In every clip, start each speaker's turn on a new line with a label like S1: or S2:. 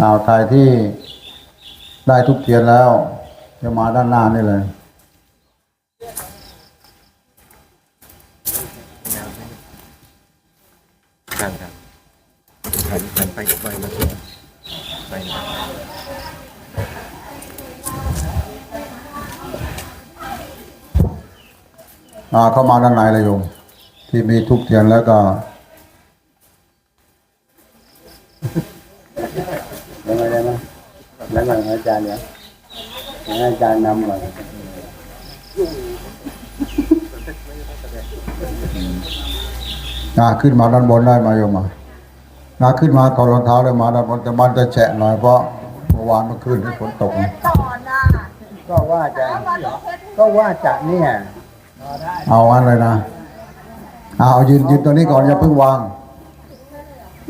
S1: อ้าวถ่ายที่ได้ทุกเทียนแล้ว จะมาด้านหน้านี่เลย
S2: ครับครับหันหันไปไปมาตัวไปมา
S1: อ่าเข้ามาด้านในเลยโยมที่มีทุกเทียนแล้วก็
S3: แล้วมันอาจารย์เนี่ยให้อาจารย์นำก่อน
S1: อ่าขึ้นมาด้านบนได้มาโยมมานาขึ้นมาถอดรองเท้าเลยมาด้านบนแต่มันจะแฉะหน่อยเพราะเมื่อวานเมื่อคืนที่ฝนตกนะ
S4: ต่อน่ะ
S3: ก็ว่าจะก็ว่าจะเนี่ย
S1: เอาอันเลยนะเอาเอายืนยืนตัวนี้ก่อนอย่าเพิ่งวาง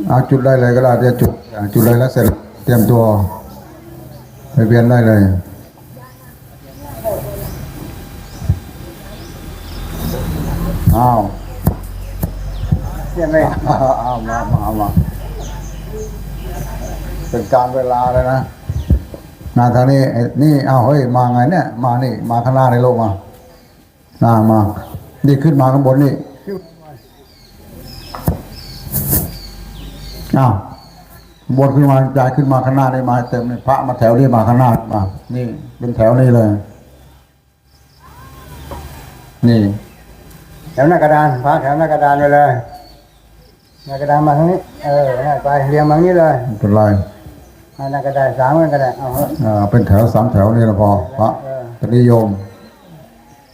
S1: เอาจุดได้เลยก็ได้เดี๋ยวจุดอ่าจุดเลยแล้วเสร็จเตรียมตัว ไปเวียนได้เลย อ้าว
S3: ใช่ไหม
S1: เอาเอามามาเอามาเป็นการเวลาเลยนะนาทางนี้ไอ้นี่เอาเฮ้ย มาไงเนี่ย มานี่ มาข้างหน้าในโลกมาหน้ามา นี่ขึ้นมาข้างบนนี่อ้าว บนขึ้นมาจ่ายขึ้นมาข้างหน้าได้มาให้เต็มเลยพระมาแถวนี้มาข้างหน้ามานี่เป็นแถวนี้เลย นี่
S3: แถวหน้ากระดานพาแถวหน้ากระดานไปเลยหน้ากระดานมาทางนี้ เออง่ายไปเรียงมาทางนี้เลย
S1: ไม่เป็นไร
S3: เอาหน้ากระดานสามกันก็ได้เอาเถอะ
S1: อ่าเป็นแถวสามแถวนี่ละพอพระ
S3: เออ
S1: จะนิยม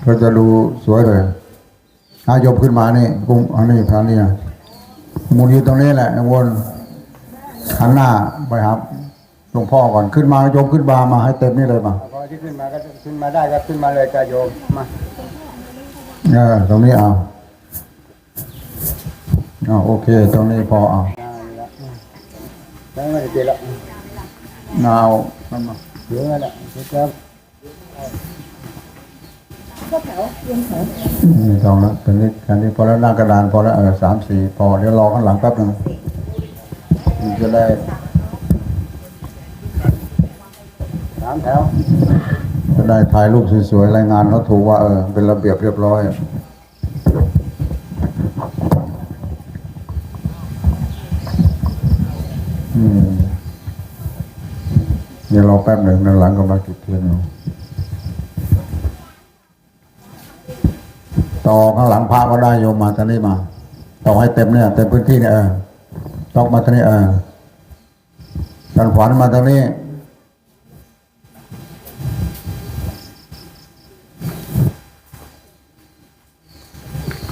S1: ก็จะดูสวยเลยอายมขึ้นมานี่กุ้งอันนี้พระนี่นะมูลอยู่ตรงนี้แหละวน หันหน้าไปครับหลวงพ่อก่อนขึ้นมาโยมขึ้นบามาให้เต็มนี่เลยมา
S3: พอที่ขึ้นมาก็ขึ้นมาได้ก็ขึ้นมาเลยจะโยมมา
S1: เออตรงนี้เอาเอาโอเค ตรงนี้พอเอา
S3: อ่านี่ละอืมแล้วไม่ได้เจอละ
S1: เอามันมา
S3: เดี๋ยวนั่นแหละครับ
S1: ไม่ต้องแล้วตรงนี้การนี้พอแล้วหน้ากระดานพอแล้วเออสามสี่พอเดี๋ยวรอข้างหลังแป๊บหนึง มันจะได้
S3: สามแถว
S1: จะได้ถ่ายรูปสวยๆรายงานเขาถูกว่าเออเป็นระเบียบเรียบร้อยเดี๋ยวรอแป๊บหนึ่งด้านหลังก็มาจุดเทียนอยู่ต่อข้างหลังพระก็ได้โยมมาทางนี้มา ต่อให้เต็มเนี่ยเต็มพื้นที่เนี่ย เออต้องมาทางนี้เออด้านขวามาทางนี้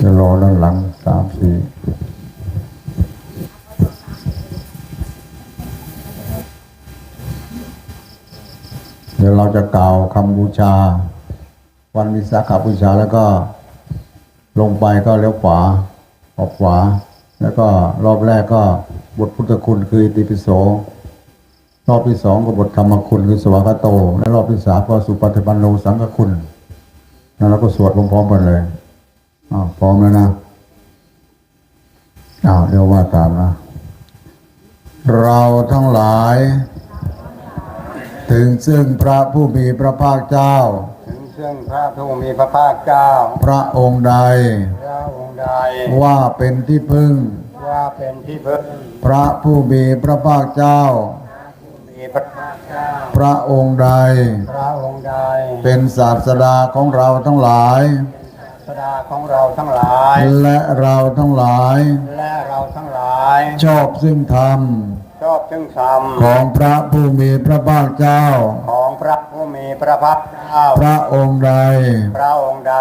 S1: จะรอด้านหลังสามสี่เดี๋ยวเราจะกล่าวคำบูชา วันวิสาขบูชาแล้วก็ลงไปก็เลี้ยวขวาออกขวา แล้วก็รอบแรกก็บทพุทธคุณคือติปิโส รอบที่สองก็บทธรรมคุณคือสวากาโต และรอบที่สามก็สุปฏิปันโนสังฆคุณแล้วเราก็สวดพร้อมๆกันเลยอ้าวพร้อมแล้วนะอ้าวเดี๋ยวว่าตามนะเราทั้งหลาย ถึงซึ่งพระผู้มีพระภาคเจ้า
S3: ซึ่งพระผู้มีพระภาคเจ้า
S1: พระองค์ใด
S3: พระองค์ใด
S1: ว่าเป็นที่พึ่ง
S3: ว่าเป็นที่พึ่ง
S1: พระผู้มีพระภาคเจ้า
S3: มีพระภาคเจ้า
S1: พระองค์ใด
S3: พระองค์ใด
S1: เป็นศาสดาของเราทั้งหลาย
S3: พระดาของเราทั้งหลาย
S1: และเราทั้งหลาย
S3: และเราทั้งหลาย
S1: ชอบซึ่งธรรม
S3: ช อบซึ่งธรรม
S1: ของพระผู้มีพระภาคเจ้า
S3: ของพระผู้มีพระภาคเจ้า
S1: พระองค์ใด
S3: พระองค์ใด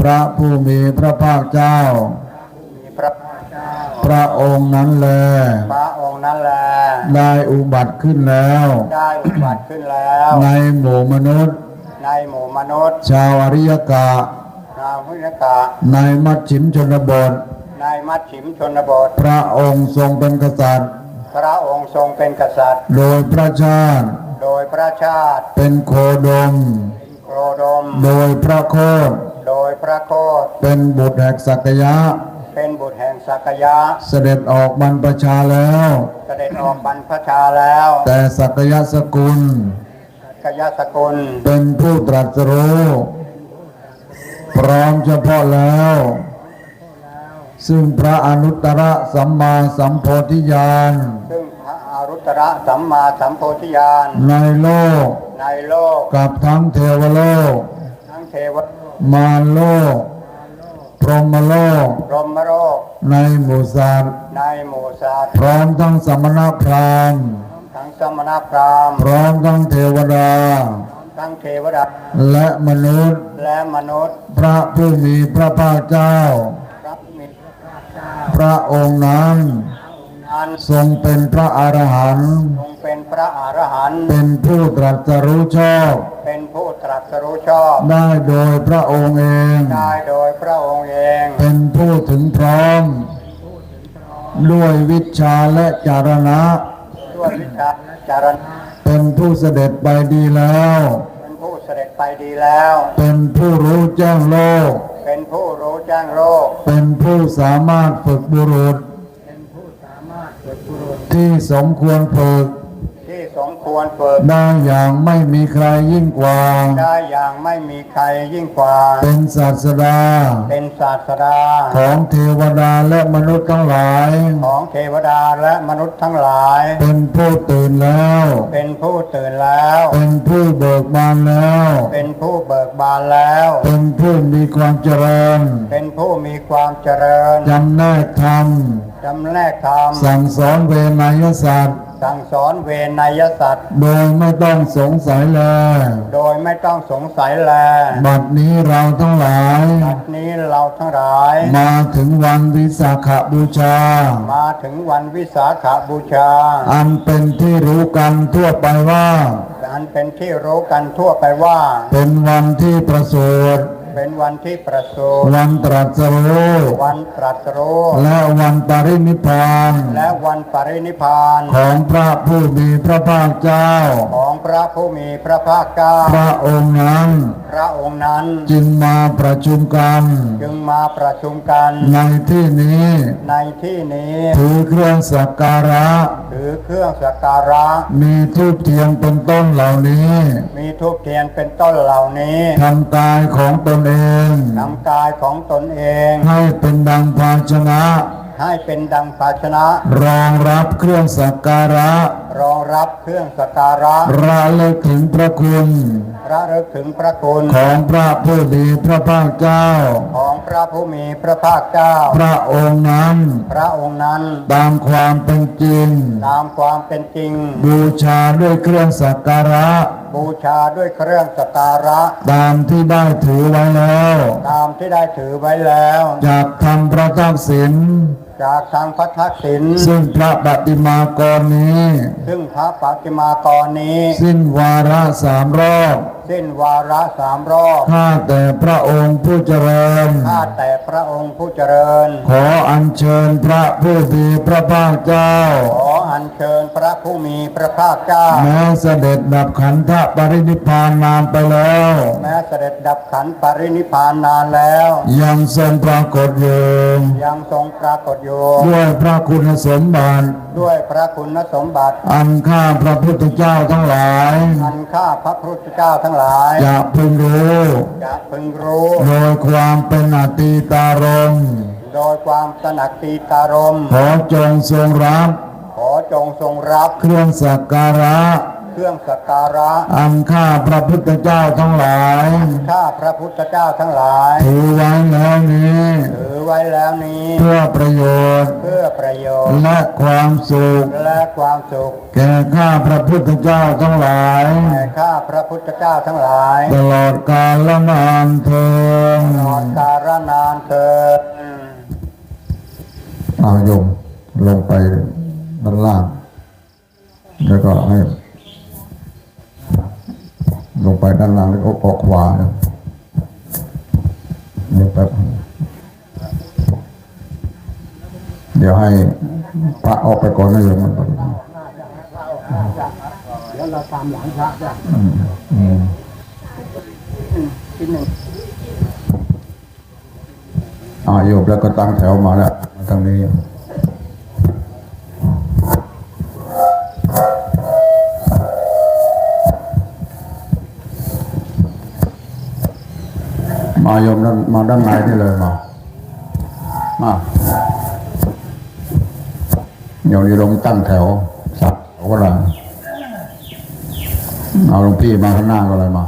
S1: พระผู้มีพระภาคเจ้า
S3: มีพระภาคเจ้า
S1: พระองค์นั้นแล
S3: พระองค์นั้นแหละ
S1: ได้อุบัติขึ้นแล้ว
S3: ได้อุบัติขึ้นแล้ว
S1: ในหมู่มนุษย์
S3: ในหมู่มนุษย์
S1: ชาวอริยกะ
S3: ชาวพุทธกะ
S1: ในมัชชิมชนบท
S3: ในมัชชิมชนบท
S1: พระองค์ทรงเป็นกษัตริย์
S3: พระองค์ทรงเป็นกษัตริย์
S1: โดยพระชาติ
S3: โดยพระชาติ
S1: เป็นโคดม
S3: โครดม
S1: โดยพระโคด
S3: โดยพระโคด
S1: เป็นบุตรแห่งสักยะ
S3: เเป็นบุตรแห่งสักยะ
S5: เสด็จออกบรรพชาแล้ว
S3: เสด็จออกบรรพชาแล้ว
S5: แต่สักยะสกุล
S3: กยสกุล
S5: เป็นผู้ตรัสรู้พร้อมเฉพาะแล้ว ซึ่งพระอนุตตรสัมมาสัมโพธิญาณ
S3: ซึ่งพระอารุตระสัมมาสัมโพธิญาณ
S5: ในโลก
S3: ในโลก
S5: กับทั้งเทวโลก
S3: ทั้งเทว
S5: มารโลก พรหมโลก
S3: รมโลก
S5: ในหมู่สัตว์
S3: ในหมู่สัตว์
S5: พร้อมทั้งสมณพราหมณ์
S3: ทั้งสมณพราหมณ์
S5: พร้อมทั้งเทวดา
S3: ทั้งเทวดา
S5: และมนุษย์
S3: และมนุษย์
S5: พระผู้มีพระภาคเจ้า
S3: รับมี
S5: พระองค์นั้น
S3: อัน
S5: ทรงเป็นพระอรหันต์
S3: ทรงเป็นพระอรหันต์
S5: เป็นผู้ตรัสรู้ชอบ
S3: เป็นผู้ตรัสรู้ชอบ
S5: ได้โดยพระองค์เอง
S3: ได้โดยพระองค์เอง
S5: เป็นผู้ถึงพร้อม ด้วยวิชาและจารณะ
S3: ด้วยวิชาจารณะ
S5: เป็นผู้เสด็จไปดีแล้ว
S3: เป็นผู้เสด็จไปดีแล้ว
S5: เป็นผู้รู้แจ้งโลก
S3: เป็นผู้รู้แจ้งโลก
S5: เป็นผู้สามารถฝึกบุรุษที่สมควรฝึก
S3: ที่ สมควรฝึก
S5: ได้อย่างไม่มีใครยิ่งกว่า
S3: ได้อย่างไม่มีใครยิ่งกว่า
S5: เป็นศาสดา
S3: เป็นศาสดา
S5: ของเทวดาและมนุษย์ทั้งหลาย
S3: ของเทวดาและมนุษย์ทั้งหลาย
S5: เป็นผู้ตื่นแล้ว
S3: เป็นผู้ตื่นแล้ว
S5: เป็นผู้เบิกบานแล้ว
S3: เป็นผู้เบิกบานแล้ว
S5: เป็นผู้มีความเจริญ
S3: เป็นผู้มีความเจริญ
S5: จำแนกธรรม
S3: จำแนกธรรม
S5: สั่งสอนเวนยสัตว์
S3: สั่งสอนเวนยสัตว์
S5: โดยไม่ต้องสงสัยเลย
S3: โดยไม่ต้องสงสัยแล
S5: บัดนี้เราทั้งหลาย
S3: บัดนี้เราทั้งหลาย
S5: มาถึงวันวิสาขบูชา
S3: มาถึงวันวิสาขบูชา
S5: อันเป็นที่รู้กันทั่วไปว่า
S3: อันเป็นที่รู้กันทั่วไปว่า
S5: เป็นวันที่ประเสริฐ
S3: เป็นวันที่ประสูติ
S5: วันตรัสรู้
S3: วันตรัสรู้
S5: และวันปรินิพพาน
S3: และวันปรินิพพาน
S5: ของพระผู้มีพระภาคเจ้า
S3: ของพระผู้มีพระภาคเจ้า
S5: พระองค์นั้น
S3: พระองค์นั้น
S5: จึงมาประชุมกัน
S3: จึงมาประชุมกัน
S5: ในที่นี้
S3: ในที่นี้
S5: ถือเครื่องสักการะ
S3: ถือเครื่องสักการะ
S5: มีทูปเทียนเป็นต้นเหล่านี้
S3: มีทูปเทียนเป็นต้นเหล่านี้
S5: ทำกายของตนเอง
S3: นำกายของตนเอง
S5: ให้เป็นดังภาชนะ
S3: ให้เป็นดังภาชนะ
S5: รองรับเครื่องสักการะ
S3: รองรับเครื่องสักการะ
S5: ระลึกถึงพระคุณ
S3: ระลึกถึงพระคุณ
S5: ของพระผู้มีพระภาคเจ้า
S3: ของพระผู้มีพระภาคเจ้า
S5: พระองค์นั้น
S3: พระองค์นั้น
S5: ตามความเป็นจริง
S3: ตามความเป็นจริง
S5: บูชาด้วยเครื่องสักการะ
S3: บูชาด้วยเครื่องสักการะ
S5: ตามที่ได้ถือไว้แล้ว
S3: ตามที่ได้ถือไว้แล้ว
S5: จากทำพระทักษิณ
S3: จากทางพระทักษิณ
S5: ซึ่งพระปฏิมากรนี้
S3: ซึ่งพระปฏิมากรนี้
S5: สิ้นวาระสามรอบ
S3: สิ้นวาระสามรอบ
S5: ข้าแต่พระองค์ผู้เจริญ
S3: ข้าแต่พระองค์ผู้เจริญ
S5: ขออัญเชิญพระผู้มีพระภาคเจ้า
S3: ขอ อัญเชิญพระผู้มีพระภาคเจ้า
S5: แม้เสด็จดับขันธปรินิพพานนานไปแล้ว
S3: แม้เสด็จดับขันธ์ปรินิพพานนานแล้ว
S5: ยังทรงปรากฏอยู่
S3: ยังทรงปรากฏอยู่
S5: ด้วยพระคุณสมบัติ
S3: ด้วยพระคุณสมบัติ
S5: อันข้าพระพุทธเจ้าทั้งหลาย
S3: อันข้าพระพุทธเจ้าทั้งหลาย
S5: จะพึงรู้
S3: จะพึงรู้
S5: โดยความเป็นอตีตารมณ์
S3: โดยความตระหนักตีตารม
S5: ขอจงทรงรับ
S3: ขอ จงทรงรับ
S5: เครื่องสักการะ
S3: เครื่องสักการะ
S5: อันข้าพระพุทธเจ้าทั้งหลาย
S3: ข้าพระพุทธเจ้าทั้งหลาย
S5: ถือไว้แล้วนี้
S3: ถือไว้แล้วนี้
S5: เพื่อประโยชน์
S3: เพื่อประโยชน์
S5: และความสุข
S3: และความสุข
S5: แก่ข้าพระพุทธเจ้าทั้งหลาย
S3: แก่ข้าพระพุทธเจ้าทั้งหลาย
S5: ตลอดกาลนานเทิน
S3: ตลอดกาลนานเถิด
S5: เอาโยมลงไป ด้านล่าง แล้วก็ให้ ลงไปด้านล่างแล้วก็ออกขวานะเดี๋ยวแป๊บเดี๋ยวให้พระออกไปก่อนนะโยม
S3: แล้วเราตามหลังพระจ้ะ
S5: อืมอืม
S3: ที่หนึ่ง
S5: อ่าโยบแล้วก็ตั้งแถวมาแล้วมาทางนี้าโยมด้านมาด้านในนี่เลยมามาโยมนี่ลงตั้งแถวสักก็ได้เอาหลวงพี่มาข้างหน้าก็เลยมา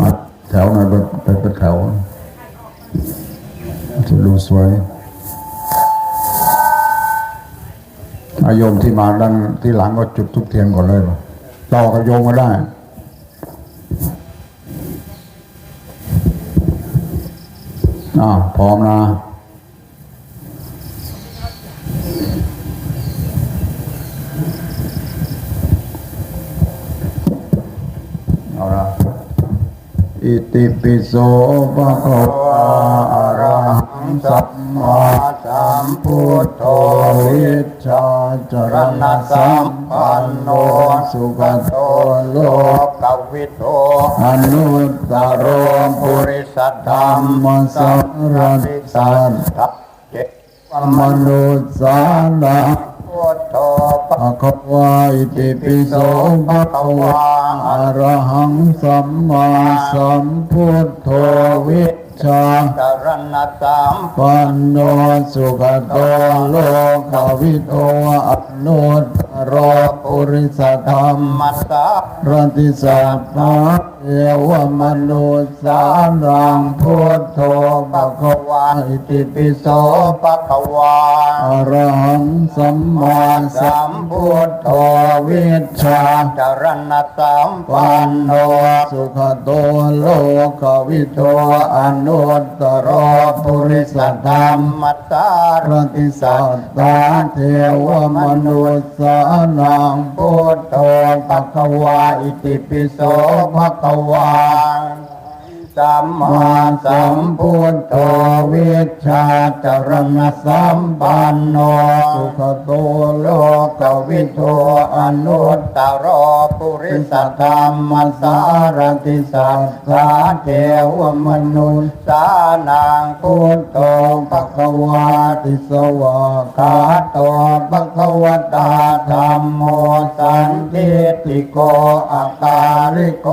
S5: มาแถวหน่อยเป็นเป็นเป็นแถวจะดูสวยอาโยมที่มาด้านที่หลังก็จุดทุกเทียนก่อนเลยมาต่อกับโยมก็ได้ อ่า พร้อมนะเอาละอิติปิโสภะคะวะอะระหังสัมมา สัมพุทโธวิชชาจรณะสัมปันโนสุขโตโลก
S3: วิโต
S5: อนุตตรมปุริสธรรมสัรติสัน
S3: ทัพเจ
S5: มนุษย์สานา
S3: พุทโธปะ
S5: ภะคะวะอิติปิโสภะคะวะอรหังสัมมาสัมพุทโธวิ ชชา
S3: จรณะสัม
S5: ปันโนสุขโตโลกวิโตอนุตตรปุริสธรรม
S3: มัสสะ
S5: รติสัพพะ เอวมนุษย์สานังพุทโธภะคะวะอิติปิโส
S3: ปะคะวา
S5: อรหังสัมมาสัมพุทโธวิชชา
S3: จรณะสัม
S5: ปันโนสุขโตโลกวิโตอนุตตรปุริสธรรม
S3: มัสสะ
S5: รติสัตตาเทวมนุษย์สานังพุทโธภะคะวะอิติปิโสภะคะวะ
S3: สัมมา
S5: สัมพุทโธวิชชาจรณะสัมปันโนสุขโตโลกวิโตอนุตต
S3: รอปุริ
S5: ริ
S3: สธร
S5: ร
S3: ม
S5: สารติสัทธาเทวมนุษย์
S3: สานังพุทโธ
S5: โธภะคะวาติสวากขาโตภะคะวตาธัมโมสันติติโกอาการิโก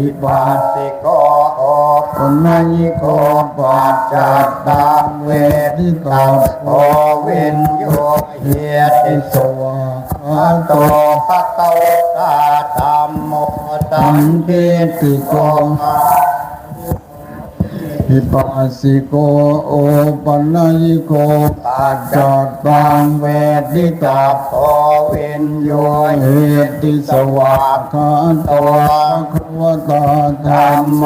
S5: อิปัสสิ
S3: โกอ
S5: อมนีโกปัจจัตตังเวทิตาโพ
S3: โอวินโยเฮียติสุ
S5: วะต
S3: โตภะคะวตาธัมโม
S5: ตั
S3: ง
S5: นติติโก หิปัสสิโกโอปัญญิโกปัจจัตตังเวทิตา
S3: โอวินโย
S5: เหติสวากขาตวะคะวตาธรรม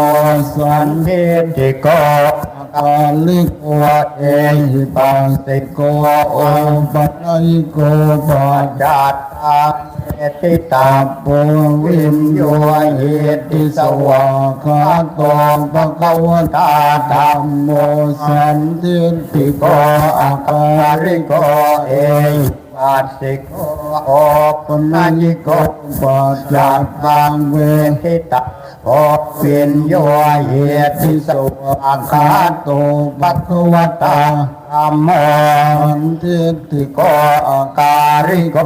S5: สันเท
S3: ติโก
S5: กาลิโกเอหิปังสิโกโอปัญญิโกปัจจ
S3: จัตาเอติตา
S5: ปุวิมโยเหติสวะขาตองปะกวตาธรรมโมสันติโกอาการิโกเอ หิ
S3: ปัสสิโกโอ
S5: ปัญญิโกปัจจัตตังเว
S3: ทิตาโอปิญโยเหติ
S5: ทิ
S3: โส
S5: สวาคาโตภะคะวตา
S3: ธัมม
S5: นติติโก
S3: กอาการิโก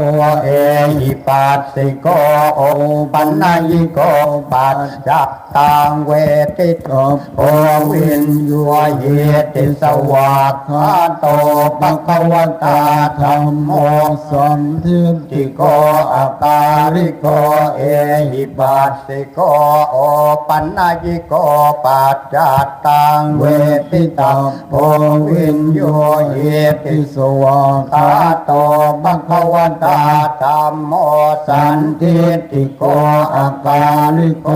S3: เอหิปัสสิโกโอปัญญิโกปัจจัตตังเวทิตาโอวินโยเยติสวากขาโตปะคะวตาธรรมโม
S5: สันทิ
S3: ติ
S5: ติ
S3: โกอาการิโกเอหิปัสสิโกโอปัญญิโกปัจจัตตังเวทิตาโอวินโยเยติ
S5: ติสวา
S3: ตาโตปะคะวตาธรรมโมสันทิติโกอาการิโก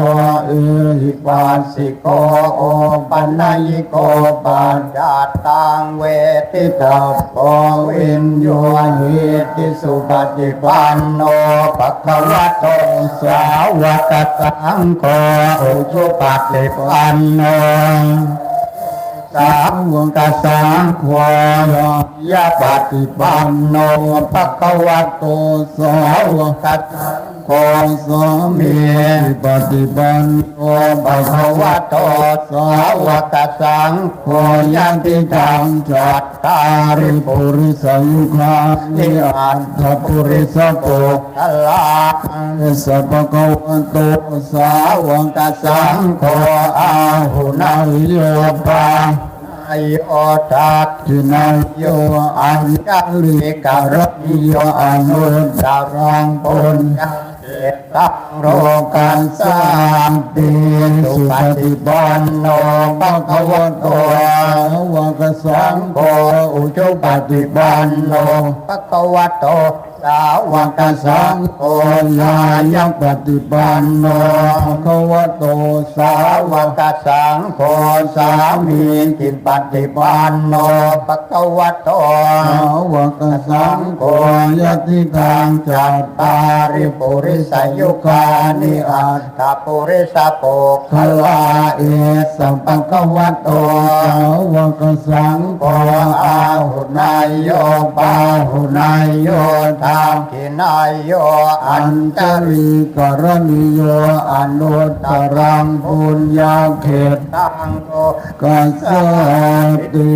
S3: เอหิปัสสิโกโอปัญญิโกปัญจตังเวทิตาโอวินโยหิติสุปฏิปันโนปะคะวะโตสาวกสังโฆอุชุปฏิปันโน สามวงกาสังโฆยยะปฏิปันโนภะคะวะโตสาวกสังโฆสมีปฏิปันโนภะคะวะโตสาวกัสังโฆยันติธรรมจัตตาริปุริสังฆานิอัตถปุริสปุคลาสัพพะคะวะโตสาวกัสังโฆอาหุนายโยปาายโอทักขินายโยอัญญลิการณิโยอนุตตรังปุญญาเจตังโรกันสามติสุปฏิปันโนภะคะวะโตวะกสังโฆอุจุปฏิปันโนภะคะวะโต สาวกสังโฆญายังปฏิปันโนภควโตสาวกสังโฆสามีจิตปฏิปันโนภะควโตสาวกสังโฆยติทางจัตตาริปุริสายุคานิอัตถปุริสปุคลาเอสัมปะควโตสาวกสังโฆอาหุนายโยปาหุนายโยธรรมขินายโยอัญจลิกรณิโยอนุตตรังปุญญาเขตตังโตกัสสติ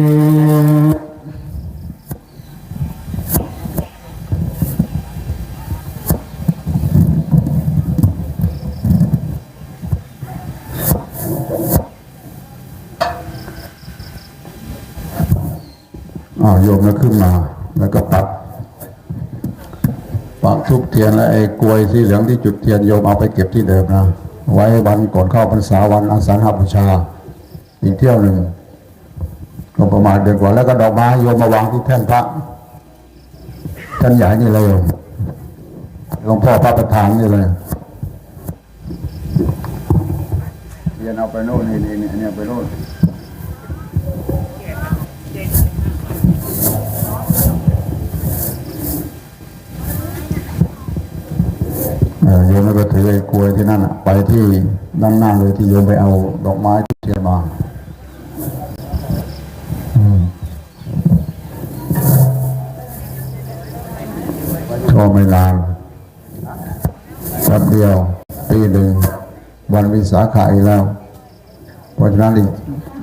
S1: อ้าวโยมแล้วขึ้นมาแล้วก็ปัก ปักทุกเทียนและไอ้กลวยสีเหลืองที่จุดเทียนโยมเอาไปเก็บที่เดิมนะ ไว้วันก่อนเข้าพรรษาวันอาสาฬหบูชา อีกเที่ยวหนึ่งก็ประมาณเดือนกว่าแล้วก็ดอกไม้โยมมาวางที่แท่นพระท่านใหญ่นี่เลยโยมหลวงพ่อพระประธานนี่เลยเรียนเอาไปโน่นนี่นี่เนี่ยไปโน่น โยมแล้วก็ถือไอ้กลวยที่นั่นอะไปที่ด้านหน้าเลยที่โยมไปเอาดอกไม้ที่เทียนมาก็ไม่นานแป๊บเดียวปีหนึ่งวันวิสาขะอีกแล้ว เพราะฉะนั้นอีก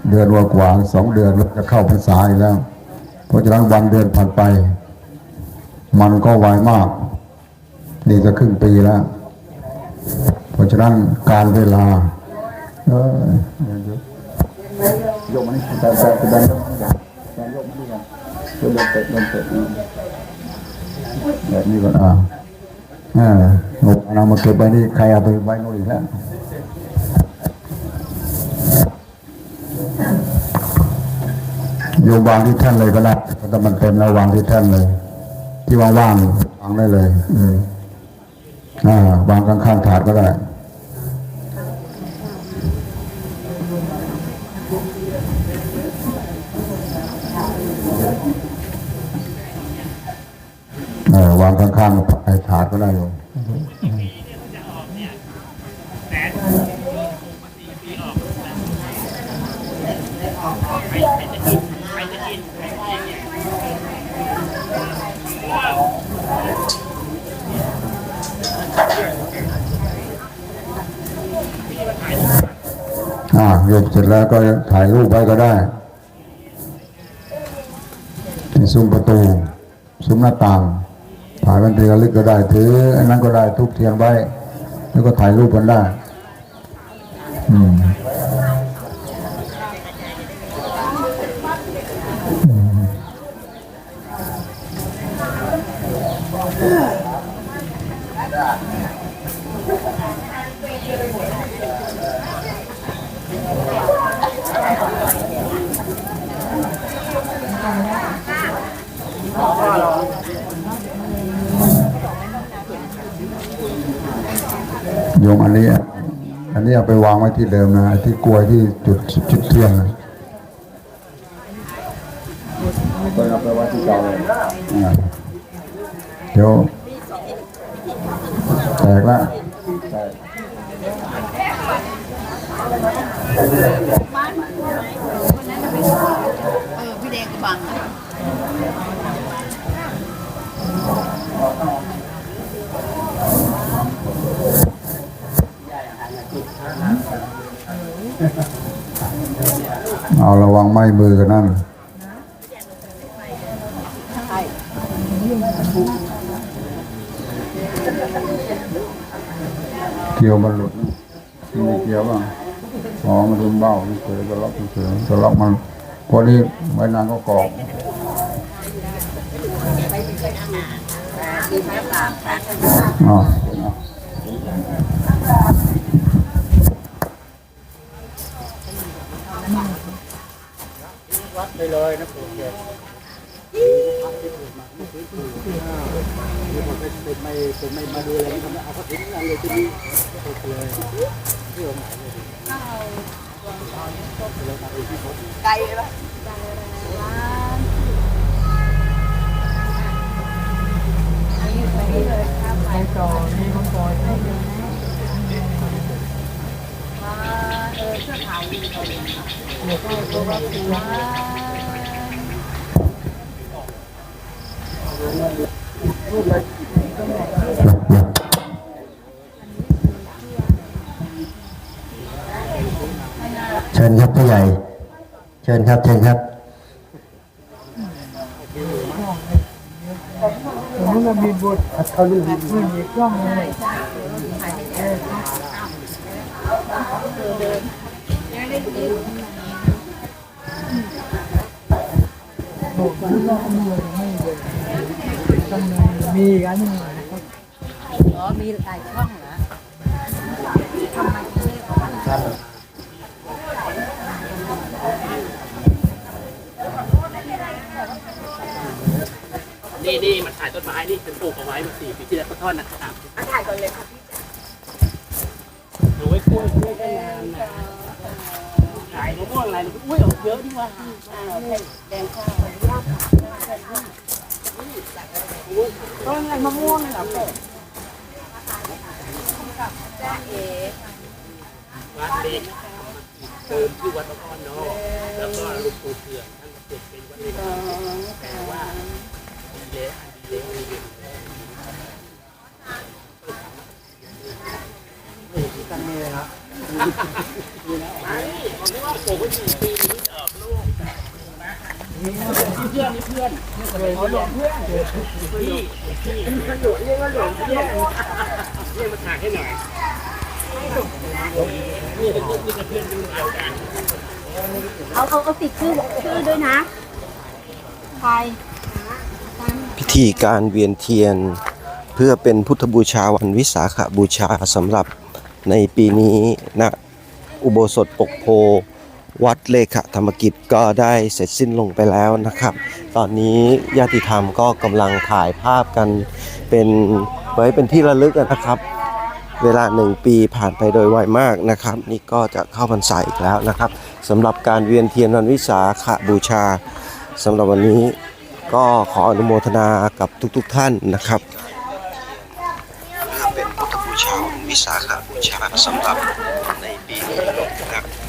S1: เดือนวกว่าสองเดือนเราจะเข้าพรรษาอีกแล้ว เพราะฉะนั้นวันเดือนผ่านไป มันก็ไวมาก นี่จะครึ่งปีแล้ว เพราะฉะนั้นการเวลาเออยกมันนี่แต่แต่แต่แต่ยกมันแต่ยกมันนี่ก่อนยกเตะยกเตะแบบนี้ก่อนอ่าอ่าเอามาเก็บไว้นี่ใครเอาไปไว้โน่นอีกแล้วโยมวางที่แท่นเลยก็ได้ถ้ามันเต็มแล้ววางที่แท่นเลย ที่ว่างๆวางได้เลย อืม วางข้างๆถาดก็ได้เออวางข้างๆไอ้ถาดก็ได้โยมอ่าโยมเสร็จแล้วก็ถ่ายรูปไว้ก็ได้ที่ซุ้มประตูซุ้มหน้าต่าง ถ่ายเป็นที่ระลึกก็ได้ถืออันนั้นก็ได้ทุกเทียนไว้ แล้วก็ถ่ายรูปกันได้ อืมอืม โยมอันนี้อันนี้เอาไปวางไว้ที่เดิมนะที่กลวยที่จุดจุดเทียนนะเอาไปไว้ที่เก่าเลยเดี๋ยวแตกละ เอา
S5: ระวังไหม้มือกันนั่นเกี่ยวมันหลุดมีเกี่ยวบ้างอ๋อมันรุนเบ้าเฉยๆก็ล็อกเฉยๆก็ล็อกมันพอนี้ใบนางก็กรอบอ๋อ
S3: เล
S1: ยนะผมไปไม่ไปไม่มาดูอะไร
S6: นี่ทำไมเอาเขาทิ้งอะไรที่นี่โอเคเที่ยวใหม่เลยไกลปะไกลแล้วร้านอันนี้ไป
S7: เลยครับไปต่อที่ต้องต่อที่เดียวนะมาเออเสื้อขาวอยู่ตรงนี้เดี๋ยวก็ตัวว่า เ
S8: ชิ
S3: ญครับผู้ใหญ่ เชิญครับ เชิญครับ
S4: มีกันนี่
S7: อ๋อมีหลายช่อง เหรอทำไมถึงเรียกว่า
S6: นี่นี่มันถ่ายต้นไม้นี่เป็นปลูกเอาไว้มาสี่ปีที่แล้วก็ทอดนะครับถ่ายก่อนเลยครับพี่หนูไว้กล้วยกล้วยก็งามนะขายมะม่วงอะไรอุ้ยออกเยอะดีว่ะ
S7: แดงข้าว ต้นอะไรมะม่วงเหรอเป็ด
S6: วัดเล็กเติมที่วัดพระพรเนาะแล้วก็หลุงปู่เถื่อนท่านเกิดเป็นวัดเล็กแต่ว่าดีเลยดีเลยดีเลยเรียกมาถ่ายให้หน่อย
S7: เอาเอาเอาติดชื่อชื่อด้วยนะใคร
S2: พิธีการเวียนเทียนเพื่อเป็นพุทธบูชาวันวิสาขบูชาสำหรับในปีนี้ณอุโบสถปกโพ วัดเลขธรรมกิจก็ได้เสร็จสิ้นลงไปแล้วนะครับ ตอนนี้ญาติธรรมก็กำลังถ่ายภาพกันเป็นไว้เป็นที่ระลึกนะครับ เวลาหนึ่งปีผ่านไปโดยไวมากนะครับ นี่ก็จะเข้าพรรษาอีกแล้วนะครับสำหรับการเวียนเทียนวันวิสาขบูชาสำหรับวันนี้ก็ขออนุโมทนากับทุกๆทท่านนะครับเพื่อเป็นพุทธบูชาวิสาขบูชาสำหรับในปีนี้นะครับ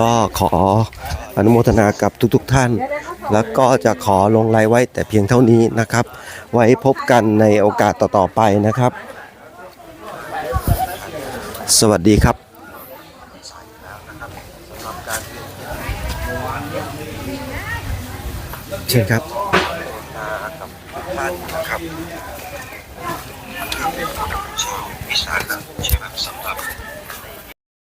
S2: ก็ขออนุโมทนากับทุกๆทท่าน แล้วก็จะขอลงรายไว้แต่เพียงเท่านี้นะครับ ไว้พบกันในโอกาสต่อๆไปนะครับ สวัสดีครับเชิญครับ